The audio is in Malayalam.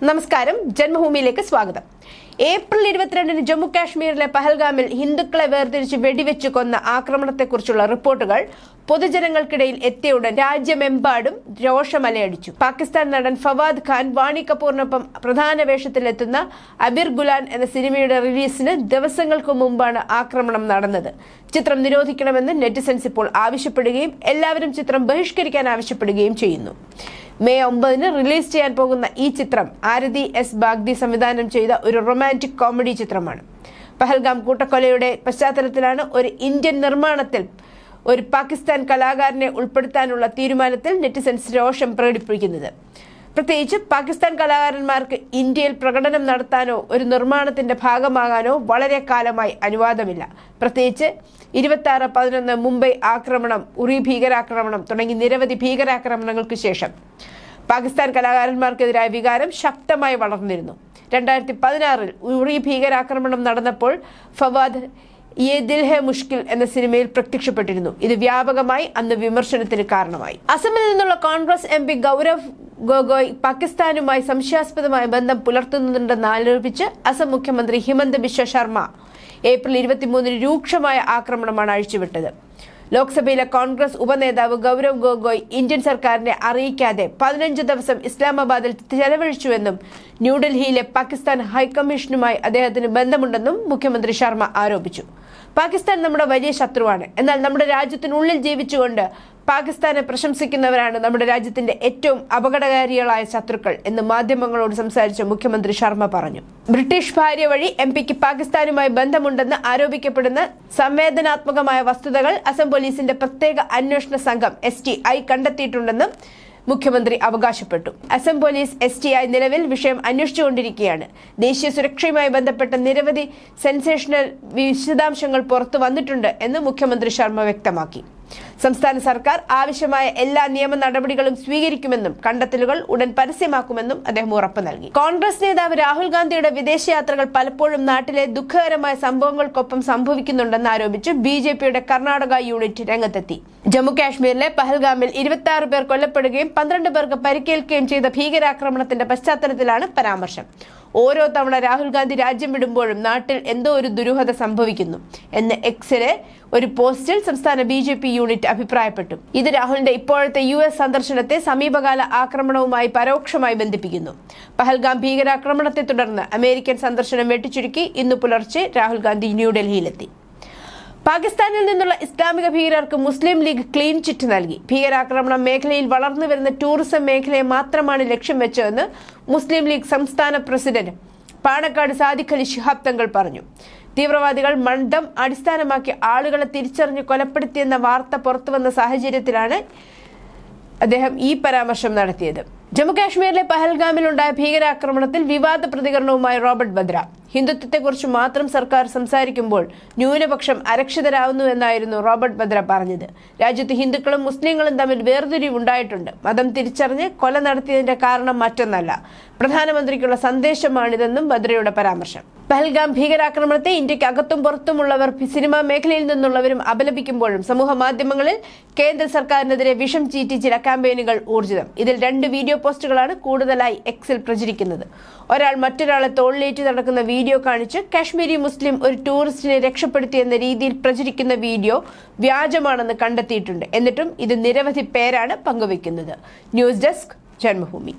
നമസ്കാരം. ജന്മഭൂമിയിലേക്ക് സ്വാഗതം. ഏപ്രിൽ ഇരുപത്തിരണ്ടിന് ജമ്മു കാശ്മീരിലെ പഹൽഗാമിൽ ഹിന്ദുക്കളെ വേർതിരിച്ച് വെടിവെച്ച് കൊന്ന ആക്രമണത്തെക്കുറിച്ചുള്ള റിപ്പോർട്ടുകൾ പൊതുജനങ്ങൾക്കിടയിൽ എത്തിയുടൻ രാജ്യമെമ്പാടും രോഷമലയടിച്ചു. പാകിസ്ഥാൻ നടൻ ഫവാദ് ഖാൻ വാണി കപൂറിനൊപ്പം പ്രധാന വേഷത്തിലെത്തുന്ന അബിർ ഗുലാൻ എന്ന സിനിമയുടെ റിലീസിന് ദിവസങ്ങൾക്ക് മുമ്പാണ് ആക്രമണം നടന്നത്. ചിത്രം നിരോധിക്കണമെന്ന് നെറ്റിസൻസ് ഇപ്പോൾ ആവശ്യപ്പെടുകയും എല്ലാവരും ചിത്രം ബഹിഷ്കരിക്കാൻ ആവശ്യപ്പെടുകയും ചെയ്യുന്നു. മെയ് ഒമ്പതിന് റിലീസ് ചെയ്യാൻ പോകുന്ന ഈ ചിത്രം ആരതി എസ്. ബാഗ്ദി സംവിധാനം ചെയ്ത ഒരു റൊമാന്റിക് കോമഡി ചിത്രമാണ്. പഹൽഗാം കൂട്ടക്കൊലയുടെ പശ്ചാത്തലത്തിലാണ് ഒരു ഇന്ത്യൻ നിർമ്മാണത്തിൽ ഒരു പാകിസ്ഥാൻ കലാകാരനെ ഉൾപ്പെടുത്താനുള്ള തീരുമാനത്തിൽ നെറ്റിസൻസ് രോഷം പ്രകടിപ്പിക്കുന്നത്. പ്രത്യേകിച്ച് പാകിസ്ഥാൻ കലാകാരന്മാർക്ക് ഇന്ത്യയിൽ പ്രകടനം നടത്താനോ ഒരു നിർമ്മാണത്തിന്റെ ഭാഗമാകാനോ വളരെ കാലമായി അനുവാദമില്ല. പ്രത്യേകിച്ച് ഇരുപത്തി ആറ് പതിനൊന്ന് മുംബൈ ആക്രമണം ഉറി ഭീകരാക്രമണം തുടങ്ങി നിരവധി ഭീകരാക്രമണങ്ങൾക്ക് ശേഷം പാകിസ്ഥാൻ കലാകാരന്മാർക്കെതിരായ വികാരം ശക്തമായി വളർന്നിരുന്നു. രണ്ടായിരത്തി പതിനാറിൽ ഉറി ഭീകരാക്രമണം നടന്നപ്പോൾ ഫവാദ് യേ ദിൽ ഹെ മുഷ്കിൽ എന്ന സിനിമയിൽ പ്രത്യക്ഷപ്പെട്ടിരുന്നു. ഇത് വ്യാപകമായി അന്ന് വിമർശനത്തിന് കാരണമായി. അസമിൽ നിന്നുള്ള കോൺഗ്രസ് എം പി ഗൗരവ് ഗൊഗോയ് പാകിസ്ഥാനുമായി സംശയാസ്പദമായ ബന്ധം പുലർത്തുന്നുണ്ടെന്ന് ആരോപിച്ച് അസം മുഖ്യമന്ത്രി ഹിമന്ത് ബിശ്വ ശർമ്മ ഏപ്രിൽ ഇരുപത്തിമൂന്നിന് രൂക്ഷമായ ആക്രമണമാണ് അഴിച്ചുവിട്ടത്. ലോക്സഭയിലെ കോൺഗ്രസ് ഉപനേതാവ് ഗൗരവ് ഗൊഗോയ് ഇന്ത്യൻ സർക്കാരിനെ അറിയിക്കാതെ പതിനഞ്ച് ദിവസം ഇസ്ലാമാബാദിൽ ചെലവഴിച്ചുവെന്നും ന്യൂഡൽഹിയിലെ പാകിസ്ഥാൻ ഹൈക്കമ്മീഷനുമായി അദ്ദേഹത്തിന് ബന്ധമുണ്ടെന്നും മുഖ്യമന്ത്രി ശർമ്മ ആരോപിച്ചു. പാകിസ്ഥാൻ നമ്മുടെ വലിയ ശത്രുവാണ്. എന്നാൽ നമ്മുടെ രാജ്യത്തിനുള്ളിൽ ജീവിച്ചുകൊണ്ട് പാകിസ്ഥാനെ പ്രശംസിക്കുന്നവരാണ് നമ്മുടെ രാജ്യത്തിന്റെ ഏറ്റവും അപകടകാരികളായ ശത്രുക്കൾ എന്ന് മാധ്യമങ്ങളോട് സംസാരിച്ച മുഖ്യമന്ത്രി ശർമ്മ പറഞ്ഞു. ബ്രിട്ടീഷ് ഭാര്യ വഴി എം പിക്ക് പാകിസ്ഥാനുമായി ബന്ധമുണ്ടെന്ന് ആരോപിക്കപ്പെടുന്ന സംവേദനാത്മകമായ വസ്തുതകൾ അസം പോലീസിന്റെ പ്രത്യേക അന്വേഷണ സംഘം എസ് ടി ഐ കണ്ടെത്തിയിട്ടുണ്ടെന്നും മുഖ്യമന്ത്രി അവകാശപ്പെട്ടു. Assam police S T I നിലവിൽ വിഷയം അന്വേഷിച്ചുകൊണ്ടിരിക്കുകയാണ്. ദേശീയ സുരക്ഷയുമായി ബന്ധപ്പെട്ട നിരവധി സെൻസേഷണൽ വിശദാംശങ്ങൾ പുറത്തു വന്നിട്ടുണ്ട് എന്ന് മുഖ്യമന്ത്രി ശർമ്മ വ്യക്തമാക്കി. സംസ്ഥാന സർക്കാർ ആവശ്യമായ എല്ലാ നിയമ നടപടികളും സ്വീകരിക്കുമെന്നും കണ്ടെത്തലുകൾ ഉടൻ പരസ്യമാക്കുമെന്നും അദ്ദേഹം ഉറപ്പു നൽകി. കോൺഗ്രസ് നേതാവ് രാഹുൽ ഗാന്ധിയുടെ വിദേശയാത്രകൾ പലപ്പോഴും നാട്ടിലെ ദുഃഖകരമായ സംഭവങ്ങൾക്കൊപ്പം സംഭവിക്കുന്നുണ്ടെന്ന് ആരോപിച്ച് ബി ജെ പിയുടെ കർണാടക യൂണിറ്റ് രംഗത്തെത്തി. ജമ്മു കാശ്മീരിലെ പഹൽഗാമിൽ ഇരുപത്തി ആറ് പേർ കൊല്ലപ്പെടുകയും പന്ത്രണ്ട് പേർക്ക് പരിക്കേൽക്കുകയും ചെയ്ത ഭീകരാക്രമണത്തിന്റെ പശ്ചാത്തലത്തിലാണ് പരാമർശം. ഓരോ തവണ രാഹുൽ ഗാന്ധി രാജ്യം വിടുമ്പോഴും നാട്ടിൽ എന്തോ ഒരു ദുരൂഹത സംഭവിക്കുന്നു. എന്ന് എക്സിലെ ഒരു പോസ്റ്റിൽ സംസ്ഥാന ബി ജെ അഭിപ്രായപ്പെട്ടു. ഇത് രാഹുലിന്റെ ഇപ്പോഴത്തെ യു എസ് സന്ദർശനത്തെ സമീപകാല ആക്രമണവുമായി പരോക്ഷമായി ബന്ധിപ്പിക്കുന്നു. പഹൽഗാം ഭീകരാക്രമണത്തെ തുടർന്ന് അമേരിക്കൻ സന്ദർശനം വെട്ടിച്ചുരുക്കി. ഇന്ന് പുലർച്ചെ രാഹുൽ ഗാന്ധി ന്യൂഡൽഹിയിലെത്തി. പാകിസ്ഥാനിൽ നിന്നുള്ള ഇസ്ലാമിക ഭീകരർക്ക് മുസ്ലിം ലീഗ് ക്ലീൻ ചിറ്റ് നൽകി. ഭീകരാക്രമണം മേഖലയിൽ വളർന്നു വരുന്ന ടൂറിസം മേഖലയെ മാത്രമാണ് ലക്ഷ്യം വെച്ചതെന്ന് മുസ്ലിം ലീഗ് സംസ്ഥാന പ്രസിഡന്റ് പാണക്കാട് സാദിഖലി ശിഹാബ് തങ്ങൾ പറഞ്ഞു. തീവ്രവാദികൾ മണ്ഡം അടിസ്ഥാനമാക്കി ആളുകളെ തിരിച്ചറിഞ്ഞ് കൊലപ്പെടുത്തിയെന്ന വാർത്ത പുറത്തുവന്ന സാഹചര്യത്തിലാണ് അദ്ദേഹം ഈ പരാമർശം നടത്തിയത്. ജമ്മുകാശ്മീരിലെ പഹൽഗാമിലുണ്ടായ ഭീകരാക്രമണത്തിൽ വിവാദ പ്രതികരണവുമായി റോബർട്ട് ബദ്ര. ഹിന്ദുത്വത്തെക്കുറിച്ച് മാത്രം സർക്കാർ സംസാരിക്കുമ്പോൾ ന്യൂനപക്ഷം അരക്ഷിതരാകുന്നു എന്നായിരുന്നു റോബർട്ട് ബദ്ര പറഞ്ഞത്. രാജ്യത്ത് ഹിന്ദുക്കളും മുസ്ലിങ്ങളും തമ്മിൽ വേർതിരിവുണ്ടായിട്ടുണ്ട്. മതം തിരിച്ചറിഞ്ഞ് കൊല നടത്തിയതിന്റെ കാരണം മറ്റൊന്നല്ല. പ്രധാനമന്ത്രിക്കുള്ള സന്ദേശമാണിതെന്നും ബദ്രയുടെ പരാമർശം. പഹൽഗാം ഭീകരാക്രമണത്തെ ഇന്ത്യയ്ക്ക് അകത്തും പുറത്തുമുള്ളവർ സിനിമാ മേഖലയിൽ നിന്നുള്ളവരും അപലപിക്കുമ്പോഴും സമൂഹ മാധ്യമങ്ങളിൽ കേന്ദ്ര സർക്കാരിനെതിരെ വിഷം ചീറ്റി ചില ക്യാമ്പയിനുകൾ ഊർജിതം. ഇതിൽ രണ്ട് വീഡിയോ പോസ്റ്റുകളാണ് കൂടുതലായി എക്സിൽ പ്രചരിക്കുന്നത്. ഒരാൾ മറ്റൊരാളെ തോളിലേറ്റ് നടക്കുന്ന വീഡിയോ കാണിച്ച് കാശ്മീരി മുസ്ലിം ഒരു ടൂറിസ്റ്റിനെ രക്ഷപ്പെടുത്തിയെന്ന രീതിയിൽ പ്രചരിക്കുന്ന വീഡിയോ വ്യാജമാണെന്ന് കണ്ടെത്തിയിട്ടുണ്ട്. എന്നിട്ടും ഇത് നിരവധി പേരാണ് പങ്കുവയ്ക്കുന്നത്. News desk Janmabhumi.